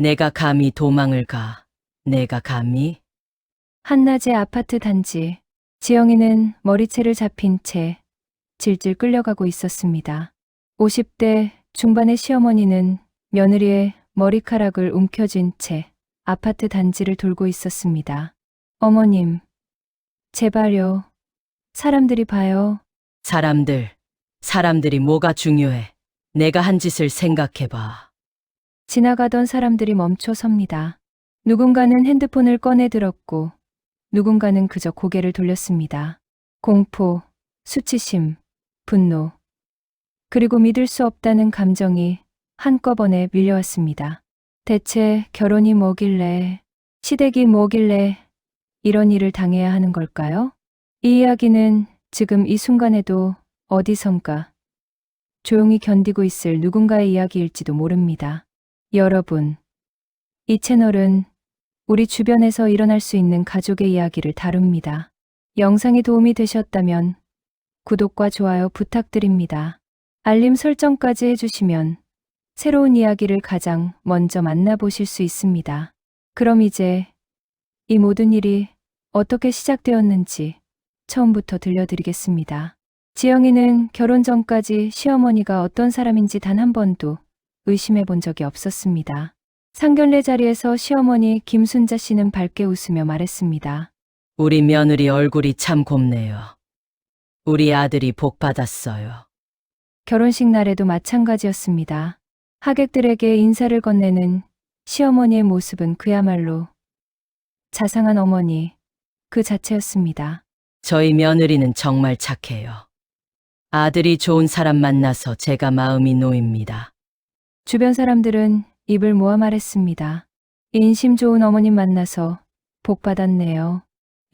내가 감히 도망을 가. 내가 감히? 한낮의 아파트 단지. 지영이는 머리채를 잡힌 채 질질 끌려가고 있었습니다. 50대 중반의 시어머니는 며느리의 머리카락을 움켜쥔 채 아파트 단지를 돌고 있었습니다. 어머님, 제발요. 사람들이 봐요. 사람들, 사람들이 뭐가 중요해. 내가 한 짓을 생각해봐. 지나가던 사람들이 멈춰 섭니다. 누군가는 핸드폰을 꺼내 들었고, 누군가는 그저 고개를 돌렸습니다. 공포, 수치심, 분노, 그리고 믿을 수 없다는 감정이 한꺼번에 밀려왔습니다. 대체 결혼이 뭐길래, 시댁이 뭐길래 이런 일을 당해야 하는 걸까요? 이 이야기는 지금 이 순간에도 어디선가 조용히 견디고 있을 누군가의 이야기일지도 모릅니다. 여러분, 이 채널은 우리 주변에서 일어날 수 있는 가족의 이야기를 다룹니다. 영상이 도움이 되셨다면 구독과 좋아요 부탁드립니다. 알림 설정까지 해주시면 새로운 이야기를 가장 먼저 만나보실 수 있습니다. 그럼 이제 이 모든 일이 어떻게 시작되었는지 처음부터 들려드리겠습니다. 지영이는 결혼 전까지 시어머니가 어떤 사람인지 단 한 번도 의심해 본 적이 없었습니다. 상견례 자리에서 시어머니 김순자 씨는 밝게 웃으며 말했습니다. 우리 며느리 얼굴이 참 곱네요. 우리 아들이 복 받았어요. 결혼식 날에도 마찬가지였습니다. 하객들에게 인사를 건네는 시어머니의 모습은 그야말로 자상한 어머니 그 자체였습니다. 저희 며느리는 정말 착해요. 아들이 좋은 사람 만나서 제가 마음이 놓입니다. 주변 사람들은 입을 모아 말했습니다. 인심 좋은 어머님 만나서 복 받았네요.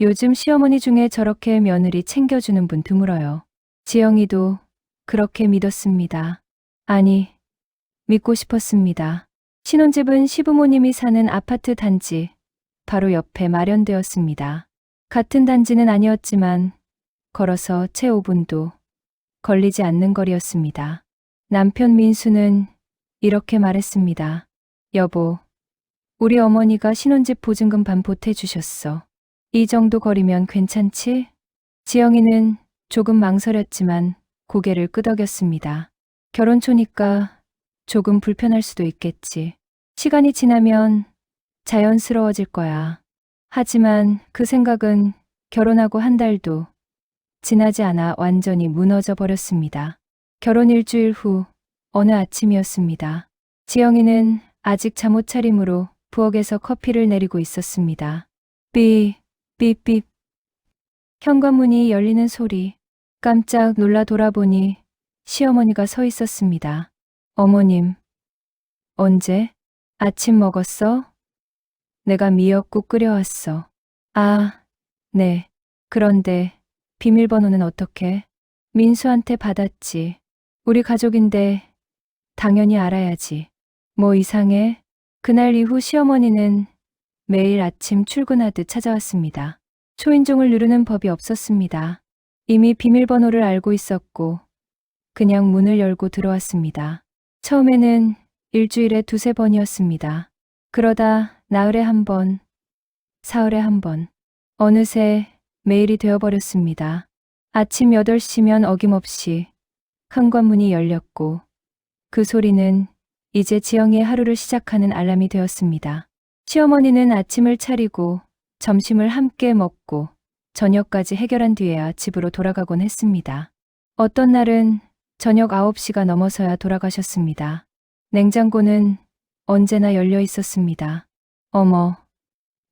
요즘 시어머니 중에 저렇게 며느리 챙겨주는 분 드물어요. 지영이도 그렇게 믿었습니다. 아니, 믿고 싶었습니다. 신혼집은 시부모님이 사는 아파트 단지 바로 옆에 마련되었습니다. 같은 단지는 아니었지만 걸어서 채 5분도 걸리지 않는 거리였습니다. 남편 민수는 이렇게 말했습니다. 여보, 우리 어머니가 신혼집 보증금 반 보태주셨어. 이 정도 거리면 괜찮지? 지영이는 조금 망설였지만 고개를 끄덕였습니다. 결혼초니까 조금 불편할 수도 있겠지. 시간이 지나면 자연스러워질 거야. 하지만 그 생각은 결혼하고 한 달도 지나지 않아 완전히 무너져 버렸습니다. 결혼 일주일 후 어느 아침이었습니다. 지영이는 아직 잠옷 차림으로 부엌에서 커피를 내리고 있었습니다. 삐, 삐삐. 현관문이 열리는 소리. 깜짝 놀라 돌아보니 시어머니가 서 있었습니다. 어머님. 언제? 아침 먹었어? 내가 미역국 끓여왔어. 아, 네. 그런데 비밀번호는 어떻게? 민수한테 받았지. 우리 가족인데 당연히 알아야지. 뭐 이상해? 그날 이후 시어머니는 매일 아침 출근하듯 찾아왔습니다. 초인종을 누르는 법이 없었습니다. 이미 비밀번호를 알고 있었고, 그냥 문을 열고 들어왔습니다. 처음에는 일주일에 두세 번이었습니다. 그러다 나흘에 한 번, 사흘에 한 번, 어느새 매일이 되어버렸습니다. 아침 8시면 어김없이 현관문이 열렸고, 그 소리는 이제 지영이의 하루를 시작하는 알람이 되었습니다. 시어머니는 아침을 차리고 점심을 함께 먹고 저녁까지 해결한 뒤에야 집으로 돌아가곤 했습니다. 어떤 날은 저녁 9시가 넘어서야 돌아가셨습니다. 냉장고는 언제나 열려 있었습니다. 어머,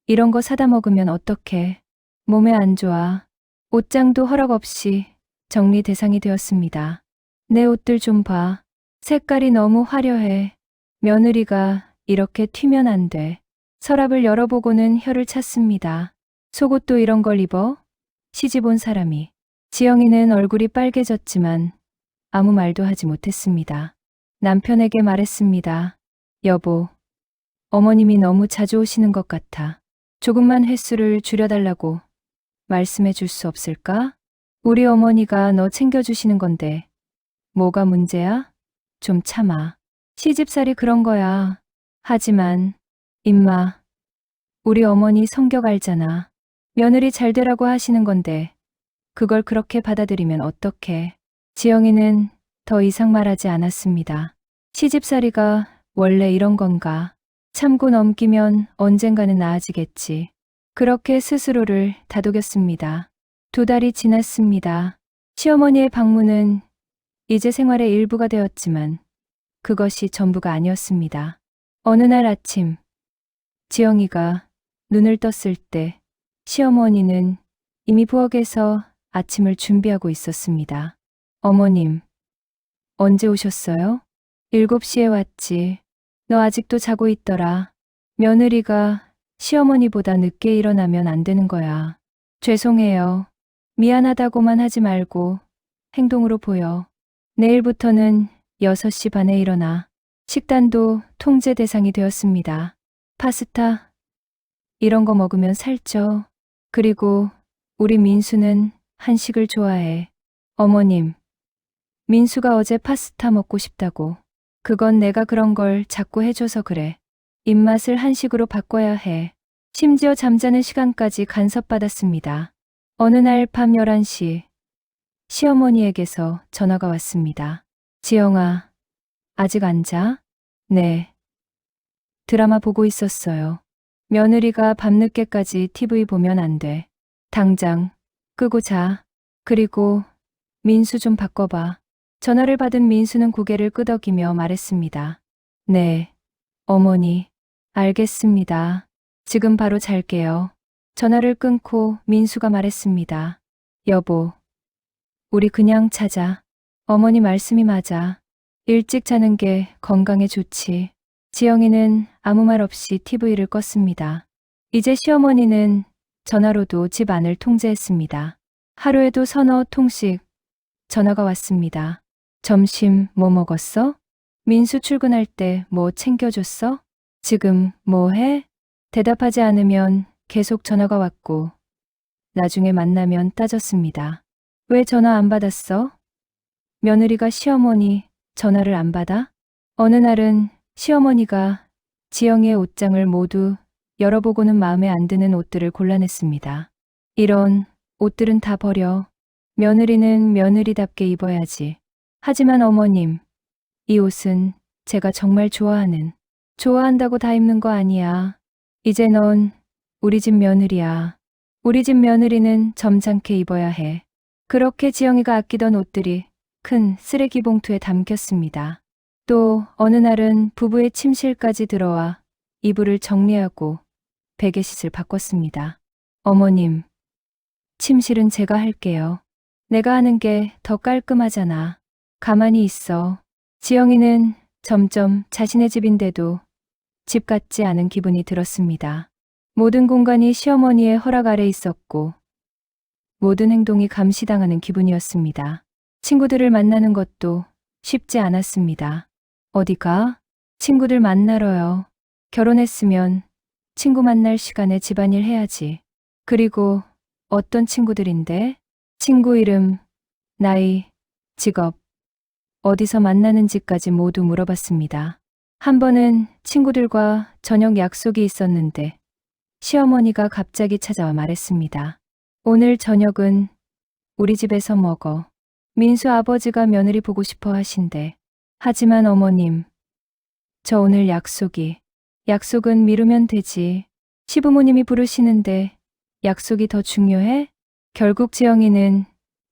이런 거 사다 먹으면 어떡해. 몸에 안 좋아. 옷장도 허락 없이 정리 대상이 되었습니다. 내 옷들 좀 봐. 색깔이 너무 화려해. 며느리가 이렇게 튀면 안 돼. 서랍을 열어보고는 혀를 찼습니다. 속옷도 이런 걸 입어? 시집 온 사람이. 지영이는 얼굴이 빨개졌지만 아무 말도 하지 못했습니다. 남편에게 말했습니다. 여보, 어머님이 너무 자주 오시는 것 같아. 조금만 횟수를 줄여달라고 말씀해 줄 수 없을까? 우리 어머니가 너 챙겨주시는 건데 뭐가 문제야? 좀 참아. 시집살이 그런 거야. 하지만 임마, 우리 어머니 성격 알잖아. 며느리 잘 되라고 하시는 건데, 그걸 그렇게 받아들이면 어떡해. 지영이는 더 이상 말하지 않았습니다. 시집살이가 원래 이런 건가. 참고 넘기면 언젠가는 나아지겠지. 그렇게 스스로를 다독였습니다. 두 달이 지났습니다. 시어머니의 방문은 이제 생활의 일부가 되었지만 그것이 전부가 아니었습니다. 어느 날 아침, 지영이가 눈을 떴을 때 시어머니는 이미 부엌에서 아침을 준비하고 있었습니다. 어머님, 언제 오셨어요? 7시에 왔지. 너 아직도 자고 있더라. 며느리가 시어머니보다 늦게 일어나면 안 되는 거야. 죄송해요. 미안하다고만 하지 말고 행동으로 보여. 내일부터는 6시 반에 일어나. 식단도 통제 대상이 되었습니다. 파스타, 이런 거 먹으면 살쪄. 그리고 우리 민수는 한식을 좋아해. 어머님, 민수가 어제 파스타 먹고 싶다고. 그건 내가 그런 걸 자꾸 해줘서 그래. 입맛을 한식으로 바꿔야 해. 심지어 잠자는 시간까지 간섭받았습니다. 어느 날 밤 11시, 시어머니에게서 전화가 왔습니다. 지영아, 아직 안 자? 네. 드라마 보고 있었어요. 며느리가 밤늦게까지 TV 보면 안 돼. 당장 끄고 자. 그리고 민수 좀 바꿔봐. 전화를 받은 민수는 고개를 끄덕이며 말했습니다. 네. 어머니. 알겠습니다. 지금 바로 잘게요. 전화를 끊고 민수가 말했습니다. 여보. 우리 그냥 자자. 어머니 말씀이 맞아. 일찍 자는 게 건강에 좋지. 지영이는 아무 말 없이 TV를 껐습니다. 이제 시어머니는 전화로도 집 안을 통제했습니다. 하루에도 서너 통씩 전화가 왔습니다. 점심 뭐 먹었어? 민수 출근할 때 뭐 챙겨줬어? 지금 뭐 해? 대답하지 않으면 계속 전화가 왔고, 나중에 만나면 따졌습니다. 왜 전화 안 받았어? 며느리가 시어머니 전화를 안 받아? 어느 날은 시어머니가 지영이의 옷장을 모두 열어보고는 마음에 안 드는 옷들을 골라냈습니다. 이런 옷들은 다 버려. 며느리는 며느리답게 입어야지. 하지만 어머님, 이 옷은 제가 정말 좋아하는, 좋아한다고 다 입는 거 아니야. 이제 넌 우리 집 며느리야. 우리 집 며느리는 점잖게 입어야 해. 그렇게 지영이가 아끼던 옷들이 큰 쓰레기 봉투에 담겼습니다. 또 어느 날은 부부의 침실까지 들어와 이불을 정리하고 베개싯을 바꿨습니다. 어머님, 침실은 제가 할게요. 내가 하는 게 더 깔끔하잖아. 가만히 있어. 지영이는 점점 자신의 집인데도 집 같지 않은 기분이 들었습니다. 모든 공간이 시어머니의 허락 아래 있었고 모든 행동이 감시당하는 기분이었습니다. 친구들을 만나는 것도 쉽지 않았습니다. 어디가? 친구들 만나러요. 결혼했으면 친구 만날 시간에 집안일 해야지. 그리고 어떤 친구들인데? 친구 이름, 나이, 직업, 어디서 만나는지까지 모두 물어봤습니다. 한 번은 친구들과 저녁 약속이 있었는데 시어머니가 갑자기 찾아와 말했습니다. 오늘 저녁은 우리 집에서 먹어. 민수 아버지가 며느리 보고 싶어 하신대. 하지만 어머님, 저 오늘 약속이, 약속은 미루면 되지. 시부모님이 부르시는데 약속이 더 중요해? 결국 지영이는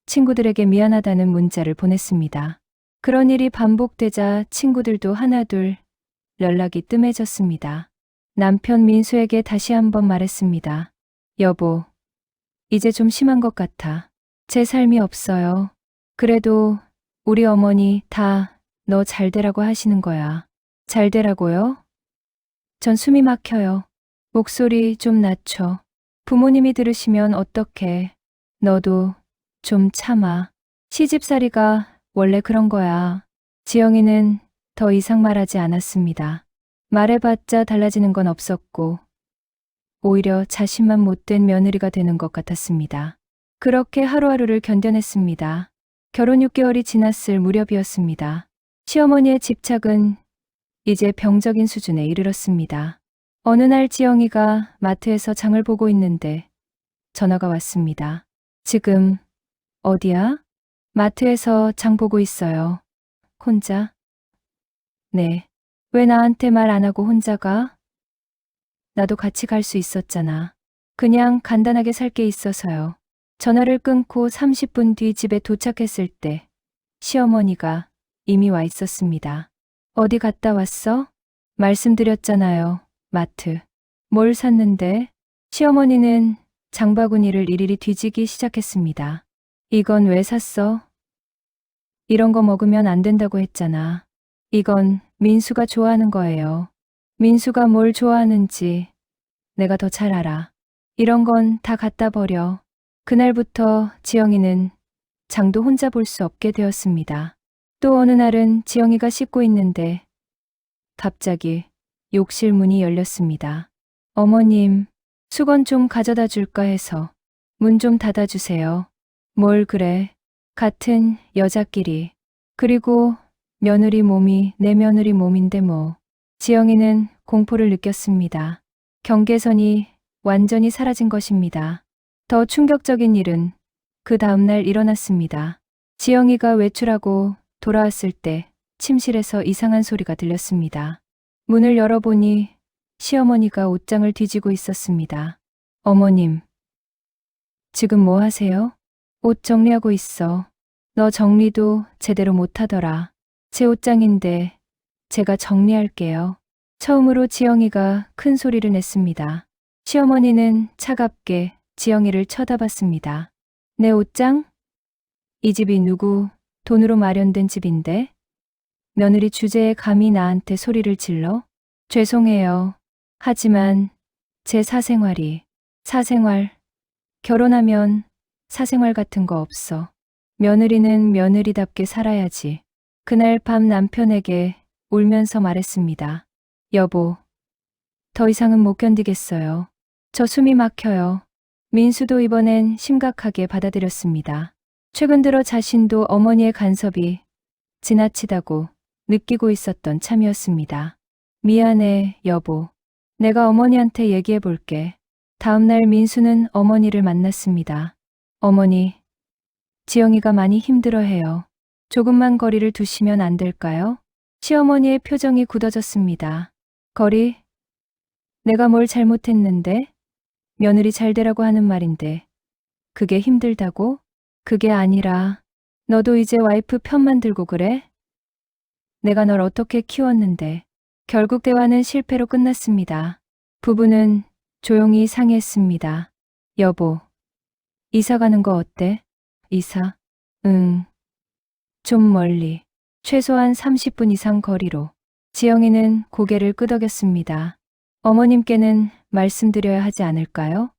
친구들에게 미안하다는 문자를 보냈습니다. 그런 일이 반복되자 친구들도 하나둘 연락이 뜸해졌습니다. 남편 민수에게 다시 한번 말했습니다. 여보, 이제 좀 심한 것 같아. 제 삶이 없어요. 그래도 우리 어머니 다 너 잘 되라고 하시는 거야. 잘 되라고요? 전 숨이 막혀요. 목소리 좀 낮춰. 부모님이 들으시면 어떡해. 너도 좀 참아. 시집살이가 원래 그런 거야. 지영이는 더 이상 말하지 않았습니다. 말해봤자 달라지는 건 없었고, 오히려 자신만 못된 며느리가 되는 것 같았습니다. 그렇게 하루하루를 견뎌냈습니다. 결혼 6개월이 지났을 무렵이었습니다. 시어머니의 집착은 이제 병적인 수준에 이르렀습니다. 어느 날 지영이가 마트에서 장을 보고 있는데 전화가 왔습니다. 지금 어디야? 마트에서 장 보고 있어요. 혼자? 네. 왜 나한테 말 안 하고 혼자 가? 나도 같이 갈 수 있었잖아. 그냥 간단하게 살 게 있어서요. 전화를 끊고 30분 뒤 집에 도착했을 때 시어머니가 이미 와 있었습니다. 어디 갔다 왔어? 말씀드렸잖아요. 마트. 뭘 샀는데? 시어머니는 장바구니를 일일이 뒤지기 시작했습니다. 이건 왜 샀어? 이런 거 먹으면 안 된다고 했잖아. 이건 민수가 좋아하는 거예요. 민수가 뭘 좋아하는지 내가 더 잘 알아. 이런 건 다 갖다 버려. 그날부터 지영이는 장도 혼자 볼 수 없게 되었습니다. 또 어느 날은 지영이가 씻고 있는데 갑자기 욕실 문이 열렸습니다. 어머님, 수건 좀 가져다 줄까 해서 문 좀 닫아주세요. 뭘 그래. 같은 여자끼리. 그리고 며느리 몸이 내 며느리 몸인데 뭐. 지영이는 공포를 느꼈습니다. 경계선이 완전히 사라진 것입니다. 더 충격적인 일은 그 다음날 일어났습니다. 지영이가 외출하고 돌아왔을 때 침실에서 이상한 소리가 들렸습니다. 문을 열어보니 시어머니가 옷장을 뒤지고 있었습니다. 어머님, 지금 뭐 하세요? 옷 정리하고 있어. 너 정리도 제대로 못하더라. 제 옷장인데 제가 정리할게요. 처음으로 지영이가 큰 소리를 냈습니다. 시어머니는 차갑게 지영이를 쳐다봤습니다. 내 옷장? 이 집이 누구 돈으로 마련된 집인데? 며느리 주제에 감히 나한테 소리를 질러? 죄송해요. 하지만 제 사생활이 사생활 결혼하면 사생활 같은 거 없어. 며느리는 며느리답게 살아야지. 그날 밤 남편에게 울면서 말했습니다. 여보, 더 이상은 못 견디겠어요. 저 숨이 막혀요. 민수도 이번엔 심각하게 받아들였습니다. 최근 들어 자신도 어머니의 간섭이 지나치다고 느끼고 있었던 참이었습니다. 미안해, 여보. 내가 어머니한테 얘기해 볼게. 다음날 민수는 어머니를 만났습니다. 어머니, 지영이가 많이 힘들어해요. 조금만 거리를 두시면 안 될까요? 시어머니의 표정이 굳어졌습니다. 거리? 내가 뭘 잘못했는데? 며느리 잘 되라고 하는 말인데. 그게 힘들다고? 그게 아니라, 너도 이제 와이프 편만 들고 그래? 내가 널 어떻게 키웠는데. 결국 대화는 실패로 끝났습니다. 부부는 조용히 상의했습니다. 여보, 이사 가는 거 어때? 이사? 응. 좀 멀리. 최소한 30분 이상 거리로. 지영이는 고개를 끄덕였습니다. 어머님께는 말씀드려야 하지 않을까요?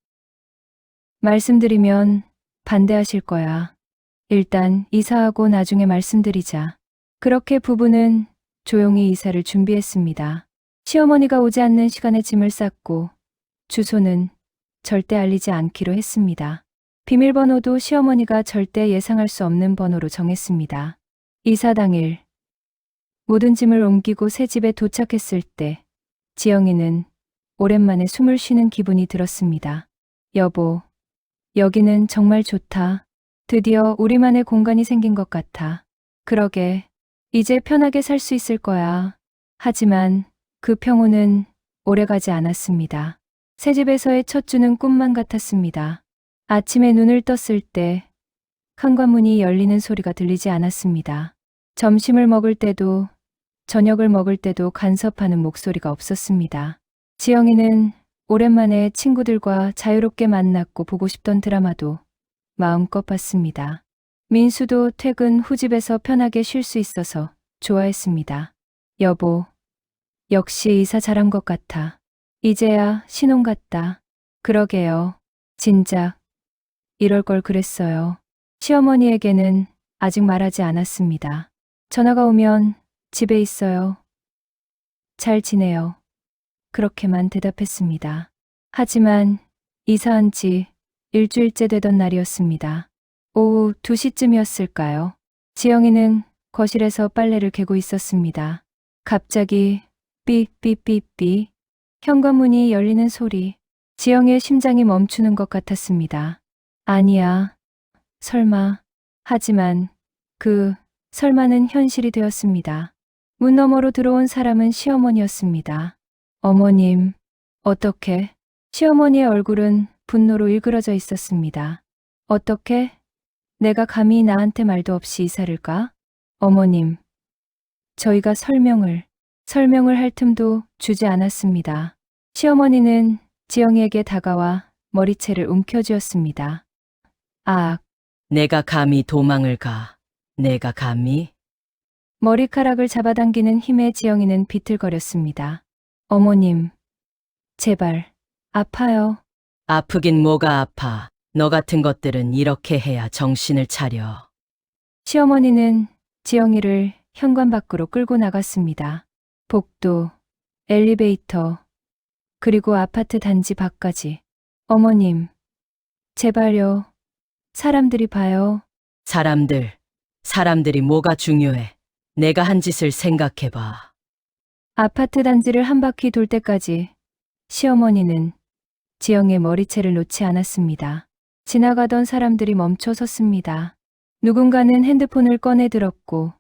말씀드리면 반대하실 거야. 일단 이사하고 나중에 말씀드리자. 그렇게 부부는 조용히 이사를 준비했습니다. 시어머니가 오지 않는 시간에 짐을 쌌고 주소는 절대 알리지 않기로 했습니다. 비밀번호도 시어머니가 절대 예상할 수 없는 번호로 정했습니다. 이사 당일 모든 짐을 옮기고 새 집에 도착했을 때 지영이는 오랜만에 숨을 쉬는 기분이 들었습니다. 여보, 여기는 정말 좋다. 드디어 우리만의 공간이 생긴 것 같아. 그러게, 이제 편하게 살 수 있을 거야. 하지만 그 평온은 오래가지 않았습니다. 새 집에서의 첫 주는 꿈만 같았습니다. 아침에 눈을 떴을 때 현관문이 열리는 소리가 들리지 않았습니다. 점심을 먹을 때도 저녁을 먹을 때도 간섭하는 목소리가 없었습니다. 지영이는 오랜만에 친구들과 자유롭게 만났고 보고 싶던 드라마도 마음껏 봤습니다. 민수도 퇴근 후 집에서 편하게 쉴 수 있어서 좋아했습니다. 여보, 역시 이사 잘한 것 같아. 이제야 신혼 같다. 그러게요. 진작 이럴 걸 그랬어요. 시어머니에게는 아직 말하지 않았습니다. 전화가 오면 집에 있어요. 잘 지내요. 그렇게만 대답했습니다. 하지만 이사한 지 일주일째 되던 날이었습니다. 오후 2시쯤이었을까요? 지영이는 거실에서 빨래를 개고 있었습니다. 갑자기 삐삐삐삐 현관문이 열리는 소리. 지영의 심장이 멈추는 것 같았습니다. 아니야. 설마. 하지만 그 설마는 현실이 되었습니다. 문 너머로 들어온 사람은 시어머니였습니다. 어머님, 어떻게? 시어머니의 얼굴은 분노로 일그러져 있었습니다. 어떻게? 내가 감히 나한테 말도 없이 이사를 가? 어머님, 저희가 설명을, 설명을 할 틈도 주지 않았습니다. 시어머니는 지영이에게 다가와 머리채를 움켜쥐었습니다. 아, 내가 감히 도망을 가. 내가 감히? 머리카락을 잡아당기는 힘에 지영이는 비틀거렸습니다. 어머님, 제발, 아파요. 아프긴 뭐가 아파. 너 같은 것들은 이렇게 해야 정신을 차려. 시어머니는 지영이를 현관 밖으로 끌고 나갔습니다. 복도, 엘리베이터, 그리고 아파트 단지 밖까지. 어머님, 제발요. 사람들이 봐요. 사람들, 사람들이 뭐가 중요해. 내가 한 짓을 생각해봐. 아파트 단지를 한 바퀴 돌 때까지 시어머니는 지영의 머리채를 놓지 않았습니다. 지나가던 사람들이 멈춰 섰습니다. 누군가는 핸드폰을 꺼내 들었고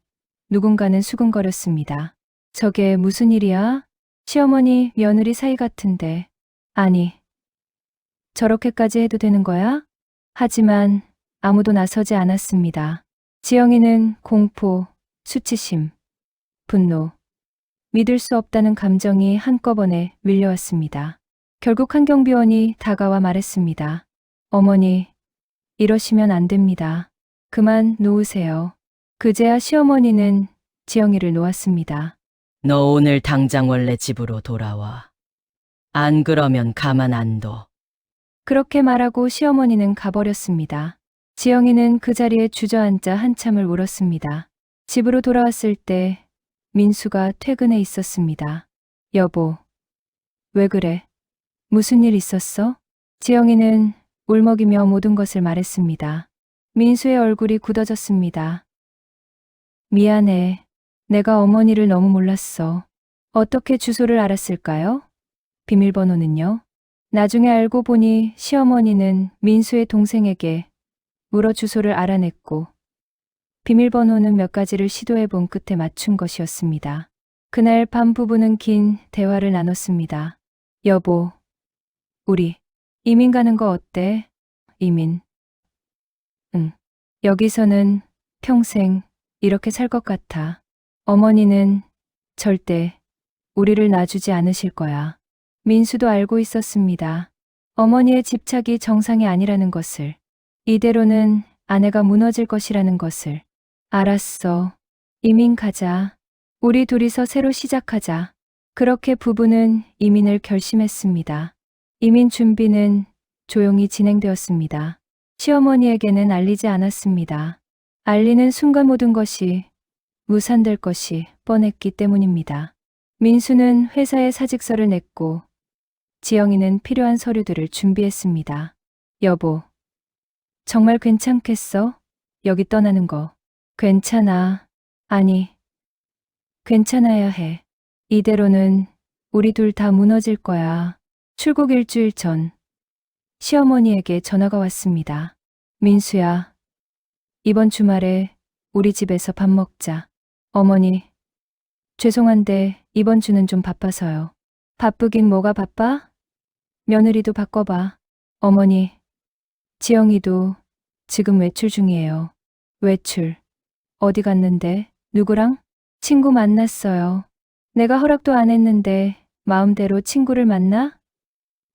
누군가는 수근거렸습니다. 저게 무슨 일이야? 시어머니 며느리 사이 같은데. 아니, 저렇게까지 해도 되는 거야? 하지만 아무도 나서지 않았습니다. 지영이는 공포, 수치심, 분노, 믿을 수 없다는 감정이 한꺼번에 밀려왔습니다. 결국 한 경비원이 다가와 말했습니다. 어머니, 이러시면 안 됩니다. 그만 놓으세요. 그제야 시어머니는 지영이를 놓았습니다. 너 오늘 당장 원래 집으로 돌아와. 안 그러면 가만 안 둬. 그렇게 말하고 시어머니는 가버렸습니다. 지영이는 그 자리에 주저앉아 한참을 울었습니다. 집으로 돌아왔을 때 민수가 퇴근해 있었습니다. 여보, 왜 그래? 무슨 일 있었어? 지영이는 울먹이며 모든 것을 말했습니다. 민수의 얼굴이 굳어졌습니다. 미안해. 내가 어머니를 너무 몰랐어. 어떻게 주소를 알았을까요? 비밀번호는요? 나중에 알고 보니 시어머니는 민수의 동생에게 물어 주소를 알아냈고 비밀번호는 몇 가지를 시도해 본 끝에 맞춘 것이었습니다. 그날 밤 부부는 긴 대화를 나눴습니다. 여보, 우리 이민 가는 거 어때? 이민. 응. 여기서는 평생 이렇게 살 것 같아. 어머니는 절대 우리를 놔주지 않으실 거야. 민수도 알고 있었습니다. 어머니의 집착이 정상이 아니라는 것을. 이대로는 아내가 무너질 것이라는 것을. 알았어. 이민 가자. 우리 둘이서 새로 시작하자. 그렇게 부부는 이민을 결심했습니다. 이민 준비는 조용히 진행되었습니다. 시어머니에게는 알리지 않았습니다. 알리는 순간 모든 것이 무산될 것이 뻔했기 때문입니다. 민수는 회사에 사직서를 냈고 지영이는 필요한 서류들을 준비했습니다. 여보, 정말 괜찮겠어? 여기 떠나는 거. 괜찮아. 아니, 괜찮아야 해. 이대로는 우리 둘 다 무너질 거야. 출국 일주일 전, 시어머니에게 전화가 왔습니다. 민수야, 이번 주말에 우리 집에서 밥 먹자. 어머니, 죄송한데 이번 주는 좀 바빠서요. 바쁘긴 뭐가 바빠? 며느리도 바꿔봐. 어머니, 지영이도 지금 외출 중이에요. 외출. 어디 갔는데? 누구랑? 친구 만났어요. 내가 허락도 안 했는데 마음대로 친구를 만나?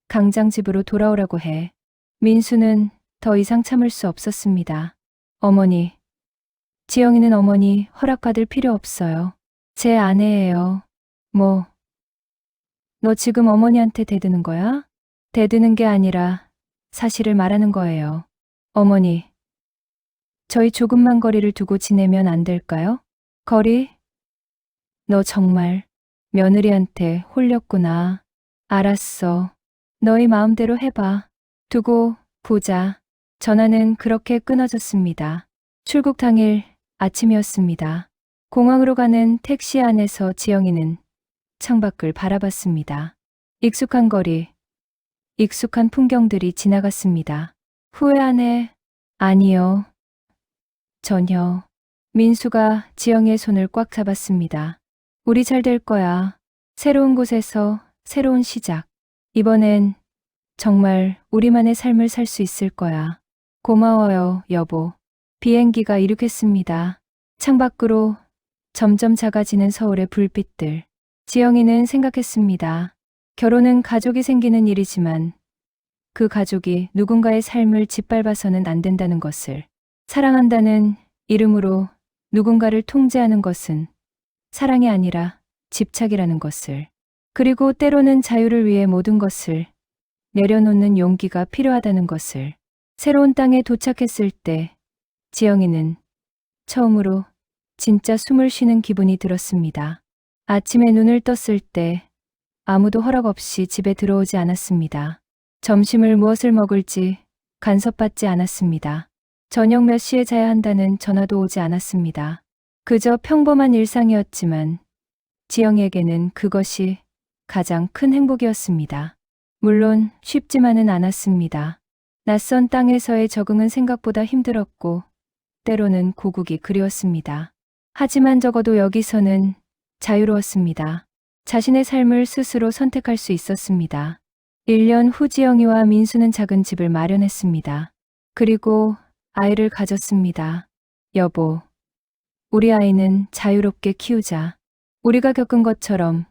강장 집으로 돌아오라고 해. 민수는 더 이상 참을 수 없었습니다. 어머니. 지영이는 어머니 허락받을 필요 없어요. 제 아내예요. 뭐. 너 지금 어머니한테 대드는 거야? 대드는 게 아니라 사실을 말하는 거예요. 어머니. 저희 조금만 거리를 두고 지내면 안 될까요? 거리? 너 정말 며느리한테 홀렸구나. 알았어. 너희 마음대로 해봐. 두고 보자. 전화는 그렇게 끊어졌습니다. 출국 당일 아침이었습니다. 공항으로 가는 택시 안에서 지영이는 창밖을 바라봤습니다. 익숙한 거리, 익숙한 풍경들이 지나갔습니다. 후회하네. 아니요. 전혀. 민수가 지영이의 손을 꽉 잡았습니다. 우리 잘 될 거야. 새로운 곳에서 새로운 시작. 이번엔 정말 우리만의 삶을 살 수 있을 거야. 고마워요, 여보. 비행기가 이륙했습니다. 창밖으로 점점 작아지는 서울의 불빛들. 지영이는 생각했습니다. 결혼은 가족이 생기는 일이지만 그 가족이 누군가의 삶을 짓밟아서는 안 된다는 것을 사랑한다는 이름으로 누군가를 통제하는 것은 사랑이 아니라 집착이라는 것을 그리고 때로는 자유를 위해 모든 것을 내려놓는 용기가 필요하다는 것을 새로운 땅에 도착했을 때 지영이는 처음으로 진짜 숨을 쉬는 기분이 들었습니다. 아침에 눈을 떴을 때 아무도 허락 없이 집에 들어오지 않았습니다. 점심을 무엇을 먹을지 간섭받지 않았습니다. 저녁 몇 시에 자야 한다는 전화도 오지 않았습니다. 그저 평범한 일상이었지만 지영에게는 그것이 가장 큰 행복이었습니다. 물론 쉽지만은 않았습니다. 낯선 땅에서의 적응은 생각보다 힘들었고 때로는 고국이 그리웠습니다. 하지만 적어도 여기서는 자유로웠습니다. 자신의 삶을 스스로 선택할 수 있었습니다. 1년 후 지영이와 민수는 작은 집을 마련했습니다. 그리고 아이를 가졌습니다. 여보, 우리 아이는 자유롭게 키우자. 우리가 겪은 것처럼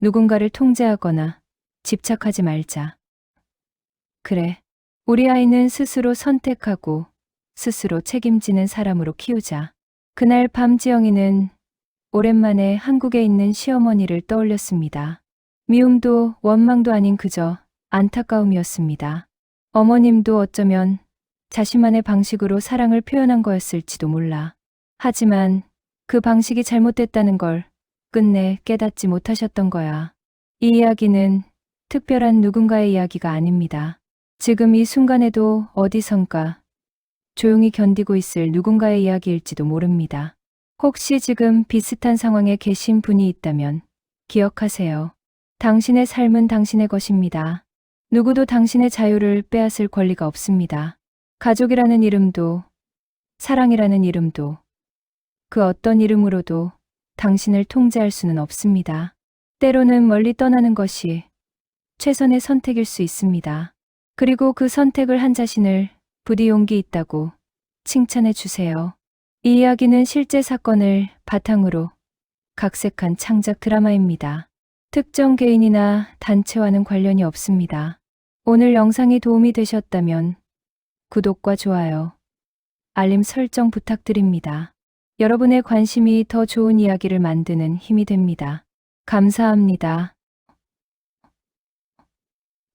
누군가를 통제하거나 집착하지 말자. 그래. 우리 아이는 스스로 선택하고 스스로 책임지는 사람으로 키우자. 그날 밤 지영이는 오랜만에 한국에 있는 시어머니를 떠올렸습니다. 미움도 원망도 아닌 그저 안타까움이었습니다. 어머님도 어쩌면 자신만의 방식으로 사랑을 표현한 거였을지도 몰라. 하지만 그 방식이 잘못됐다는 걸 끝내 깨닫지 못하셨던 거야. 이 이야기는 특별한 누군가의 이야기가 아닙니다. 지금 이 순간에도 어디선가 조용히 견디고 있을 누군가의 이야기일지도 모릅니다. 혹시 지금 비슷한 상황에 계신 분이 있다면 기억하세요. 당신의 삶은 당신의 것입니다. 누구도 당신의 자유를 빼앗을 권리가 없습니다. 가족이라는 이름도, 사랑이라는 이름도, 그 어떤 이름으로도 당신을 통제할 수는 없습니다. 때로는 멀리 떠나는 것이 최선의 선택일 수 있습니다. 그리고 그 선택을 한 자신을 부디 용기 있다고 칭찬해 주세요. 이 이야기는 실제 사건을 바탕으로 각색한 창작 드라마입니다. 특정 개인이나 단체와는 관련이 없습니다. 오늘 영상이 도움이 되셨다면 구독과 좋아요, 알림 설정 부탁드립니다. 여러분의 관심이 더 좋은 이야기를 만드는 힘이 됩니다. 감사합니다.